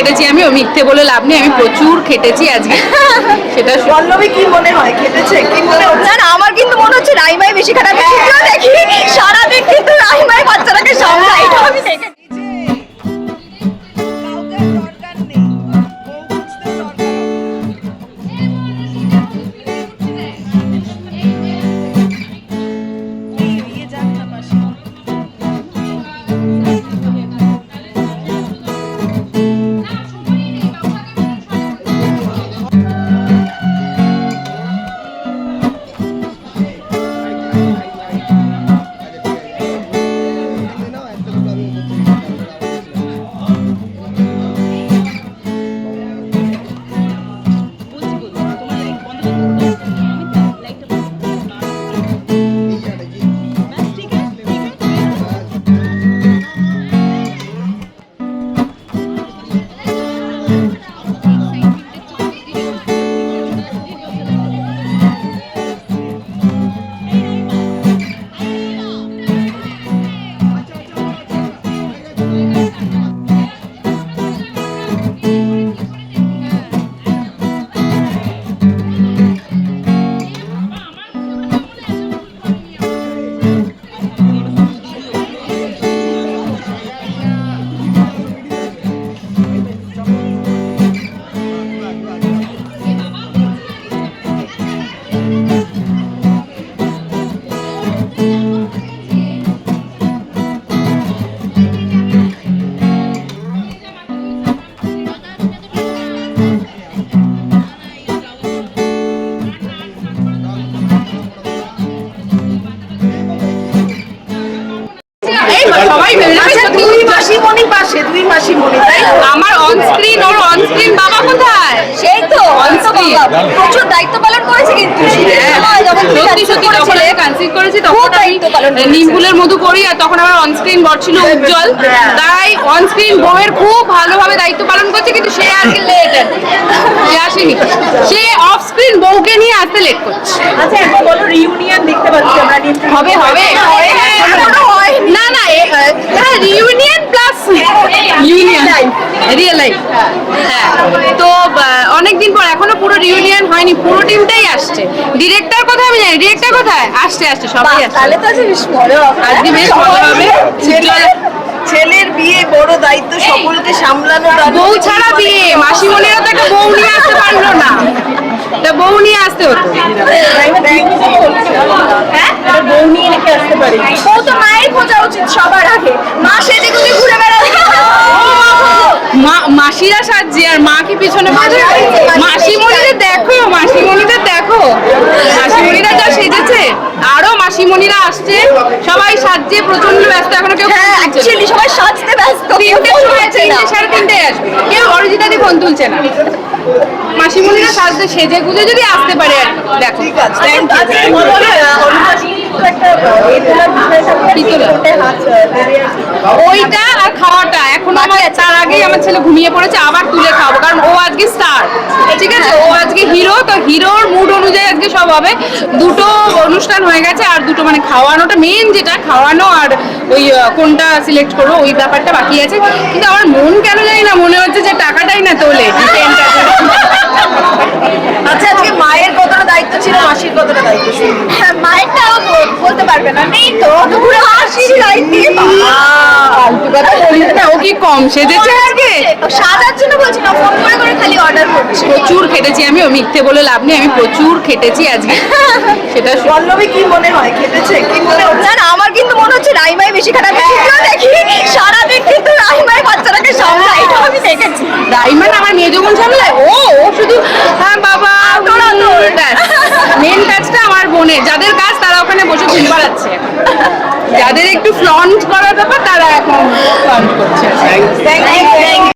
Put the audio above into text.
খেটেছি আমি ও মিথ্যে বলে লাভ নেই আমি প্রচুর খেটেছি আজকে। সেটা পল্লবী কি মনে হয়? খেটেছে? কি মনে হচ্ছে? না আমার কিন্তু মনে হচ্ছে রাইমাই বেশি খারাপ। ভিডিও দেখি সারাদিন কিন্তু মিলে আচ্ছা দুই মাসিমণি পাশে তাই আমার অন ওর অন বাবা কোথায়? সেই তো On অন্ত screen। বাবা প্রচুর দায়িত্ব পালন করেছে কিন্তু। শীতের সময় যখন তুমি সত্যি সত্যি যখন করেছিলে, কনসিভ করেছি তখন আমি দায়িত্ব পালন করেছে। নিমফুলের মধু করি আর তখন আমার অন স্ক্রিন বর ছিল উজ্জ্বল। তাই অনস্ক্রিন বউয়ের খুব ভালোভাবে দায়িত্ব পালন করছে কিন্তু সে আজকে লেট সে আসেনি। সে অফ স্ক্রিন বউকে নিয়ে আসতে লেট করছে। আচ্ছা এখন বলো রিউনিয়ন দেখতে পাচ্ছি আমরা হবে হবে না এখনও না reunion plus union real life হ্যাঁ তো অনেক দিন পর এখনও পুরো রিউনিয়ন হয়নি পুরো টিমটাই আসছে। ডিরেক্টর কোথায় আমি জানি ডিরেক্টর কোথায়? আসছে আসছে সবাই আসছে। তাহলে তো আজকে বেশ মজা হবে। আজকে বেশ মজা হবে। ছেলের ছেলের বিয়ে বড় দায়িত্ব সকলকে সামলানো বউ ছাড়া বিয়ে মাসিমণিরা তো একটা বউ নিয়ে আসতে পারল না। তা বউ নিয়ে আসতে হতো। হ্যাঁ বউ নিয়ে রেখে আসতে পারি? বউ তো মায়ের খোঁজা উচিত সবার আগে। মা গুজে ঘুরে বেড়াবে মা মাসিরা সাজছে আর মা কি পিছনে মাসিমণিদের দেখো মাসিমণিদের দেখো। মাসিমণিরা যা সেজেছে আরও মাসিমণিরা আসছে। সবাই সাজছে প্রচণ্ড ব্যস্ত এখনও কেউ হ্যাঁ অ্যাকচুয়ালি সবাই সাজতে ব্যস্ত কেউ তিনটে সময়। তিনটে সাড়ে তিনটে আসবে। কেউ অরিজিতাদি ফোন তুলছে না। মাসিমণিরা সাজতে সেজে গুজে যদি আসতে পারে আর দেখো। ঠিক আছে থ্যাংক ইউ আচ্ছা তুমি বলো না, অনুরাগী তো একটা এ তোলার বিষয় থাকে, কি তোলা? ওটা হাত ধরে আছে। ওইটা আর খাওয়াটা এখন আমার তার আগেই আমার ছেলে ঘুমিয়ে পড়েছে, আবার তুলে খাব কারণ ও আজকে স্টার ঠিক আছে? ও আজকে হিরো তো হিরোর মুড অনুযায়ী আজকে সব হবে। দুটো অনুষ্ঠান হয়ে গেছে, আর দুটো মানে খাওয়ানোটা মেন যেটা, খাওয়ানো আর ওই কোনটা সিলেক্ট করব, ওই ব্যাপারটা বাকি আছে। কিন্তু আমার মন কেন জানি না, মনে হচ্ছে যে টাকাটাই না তোলে আচ্ছা আজকে মায়ের কতটা দায়িত্ব ছিল মাসির কতটা দায়িত্ব ছিল হ্যাঁ, মায়েরটাও বল- বলতে পারবে না নেই তো অত ঘুরে হাসির লাইট দিয়ে ফালতু কথা বলিস না ও কি কম সেজেছে আজকে সাজার জন্য বলছি না ফোন করে করে খালি অর্ডার করছি। প্রচুর খেটেছি আমি ও মিথ্যে বলে লাভ নেই আমি প্রচুর খেটেছি আজকে। সেটা পল্লবী কি মনে হয়? খেটেছে কি মনে হচ্ছে? না আমার কিন্তু মনে হচ্ছে রাইমাই বেশি খারাপ। দেখি সারাদিন কিন্তু রাইমাই দেখেছি রাইমান আমার মেয়ে যখন সামলায় ও ও শুধু হ্যাঁ বাবা মেন কাজটা আমার বোনের। যাদের কাজ তারা ওখানে বসে ঘুম পাড়াচ্ছে। যাদের একটু ফ্লন্ট করার ব্যাপার তারা এখন ফ্লন্ট করছে। Thank you